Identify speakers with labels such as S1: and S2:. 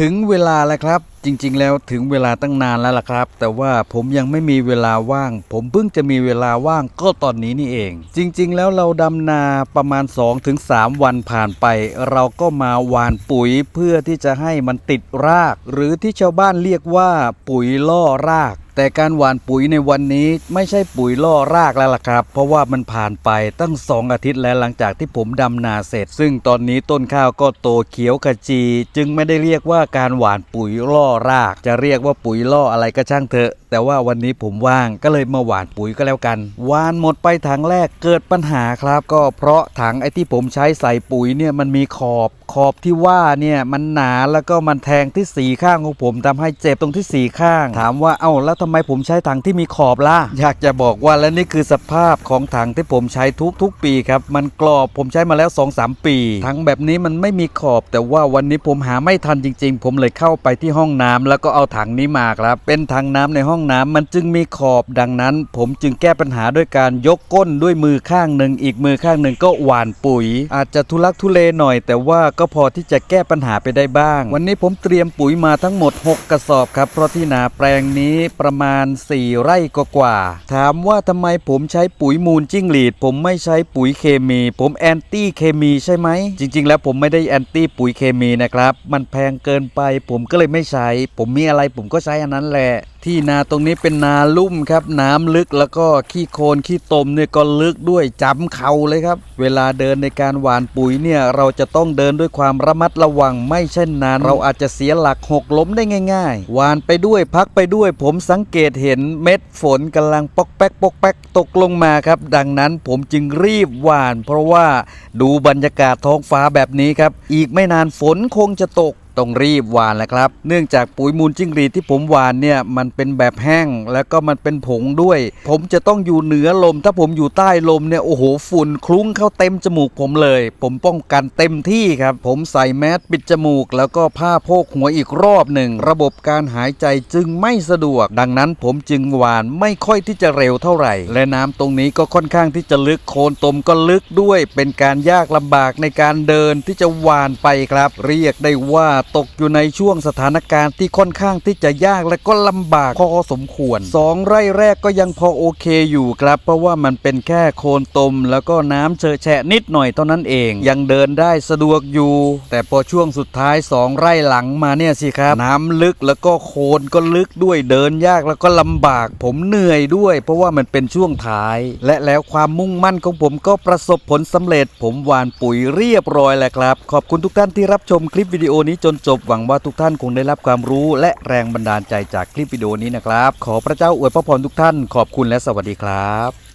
S1: ถึงเวลาแล้วครับ จริง ๆ แล้วถึงเวลาตั้งนานแล้วล่ะครับ แต่ว่าผมยังไม่มีเวลาว่าง ผมเพิ่งจะมีเวลาว่างก็ตอนนี้นี่เอง จริง ๆ แล้วเราดำนาประมาณ 2-3 วันผ่านไป เราก็มาหว่านปุ๋ยเพื่อที่จะให้มันติดราก หรือที่ชาวบ้านเรียกว่าปุ๋ยล่อราก แต่การหว่านปุ๋ยในวันนี้ไม่ใช่ปุ๋ยล่อรากแล้วล่ะครับ เพราะว่ามันผ่านไปตั้งสองอาทิตย์แล้วหลังจากที่ผมดำนาเสร็จ ซึ่งตอนนี้ต้นข้าวก็โตเขียวขจี จึงไม่ได้เรียกว่าการหว่านปุ๋ยล่อราก จะเรียกว่าปุ๋ยล่ออะไรก็ช่างเถอะ แต่ว่าวันนี้ผมว่างก็เลยมาหว่านปุ๋ยก็แล้วกันหว่านหมดไปถังแรกเกิดปัญหาครับ ก็เพราะถังไอ้ที่ผมใช้ใส่ปุ๋ยเนี่ยมันมีขอบขอบที่ว่าเนี่ยมันหนาแล้วก็มันแทงที่สีข้างของผมทำให้เจ็บตรงที่สีข้าง ถามว่าเอ้าแล้วทำไมผมใช้ถังที่มีขอบล่ะอยากจะบอกว่าและนี่คือสภาพของถังที่ผมใช้ทุกๆปีครับมันกรอบผมใช้มาแล้ว 2-3 ปีถังแบบนี้มันไม่มีขอบ แต่ว่าวันนี้ผมหาไม่ทันจริง ๆ ผมเลยเข้าไปที่ห้องน้ำแล้วก็เอาถังนี้มาครับ เป็นถังน้ำในห้องน้ำมันจึงมีขอบดังนั้น ผมจึงแก้ปัญหาด้วยการยกก้นด้วยมือข้างหนึ่งอีกมือข้างหนึ่งก็หวานปุ๋ย อาจจะทุลักทุเลหน่อย แต่ว่าก็พอที่จะแก้ปัญหาไปได้บ้าง วันนี้ผมเตรียมปุ๋ยมาทั้งหมด 6 กระสอบครับ เพราะที่นาแปลงนี้ประมาณ 4 ไร่กว่าถามว่าทำไมผมใช้ปุ๋ยมูลจิ้งหรีด ผมไม่ใช้ปุ๋ยเคมี ผมแอนตี้เคมีใช่ไหมจริง ๆ แล้วผมไม่ได้แอนตี้ปุ๋ยเคมีนะครับมันแพงเกินไป ผมก็เลยไม่ใช้ ผมมีอะไรผมก็ใช้อันนั้นแหละ ที่นาตรงนี้เป็นนาลุ่มครับ น้ำลึกแล้วก็ขี้โคลนขี้ตมเนี่ยก็ลึกด้วยจำเข่าเลยครับ เวลาเดินในการหว่านปุ๋ยเนี่ยเราจะต้องเดินด้วยความระมัดระวังไม่เช่นนั้น เราอาจจะเสียหลักหกล้มได้ง่ายๆหว่านไปด้วยพักไปด้วย ผมสังเกตเห็นเม็ดฝนกำลังปอกแป๊กปอกแป๊กตกลงมาครับ ดังนั้นผมจึงรีบหว่าน เพราะว่าดูบรรยากาศท้องฟ้าแบบนี้ครับ อีกไม่นานฝนคงจะตก ต้องรีบหวานแหละครับ เนื่องจากปุ๋ยมูลจิ้งหรีดที่ผมหวานเนี่ยมันเป็นแบบแห้งแล้วก็มันเป็นผงด้วย ผมจะต้องอยู่เหนือลม ถ้าผมอยู่ใต้ลมเนี่ยโอ้โหฝุ่นคลุ้งเข้าเต็มจมูกผมเลย ผมป้องกันเต็มที่ครับ ผมใส่แมสปิดจมูก แล้วก็ผ้าโพกหัวอีกรอบหนึ่ง ระบบการหายใจจึงไม่สะดวก ดังนั้นผมจึงหวานไม่ค่อยที่จะเร็วเท่าไหร่ และน้ำตรงนี้ก็ค่อนข้างที่จะลึกโคนตมก็ลึกด้วย เป็นการยากลำบากในการเดินที่จะหวานไปครับ เรียกได้ว่าตกอยู่ในช่วงสถานการณ์ที่ค่อนข้างที่จะยากและก็ลำบากพอสมควรสองไร่แรกก็ยังพอโอเคอยู่ครับ เพราะว่ามันเป็นแค่โคนตม แล้วก็น้ำเชอะแฉะนิดหน่อยเท่านั้นเอง ยังเดินได้สะดวกอยู่ แต่พอช่วงสุดท้ายสองไร่หลังมาเนี่ยสิครับ น้ำลึกแล้วก็โคนก็ลึกด้วยเดินยากแล้วก็ลำบาก ผมเหนื่อยด้วย เพราะว่ามันเป็นช่วงท้าย และแล้วความมุ่งมั่นของผมก็ประสบผลสำเร็จ ผมหวานปุ๋ยเรียบร้อยแล้วครับ ขอบคุณทุกท่านที่รับชมคลิปวิดีโอนี้จนจบหวังว่าทุกท่านคงได้รับความรู้และแรงบันดาลใจจากคลิปวิดีโอนี้นะครับ ขอพระเจ้าอวยพระพรทุกท่านขอบคุณและสวัสดีครับ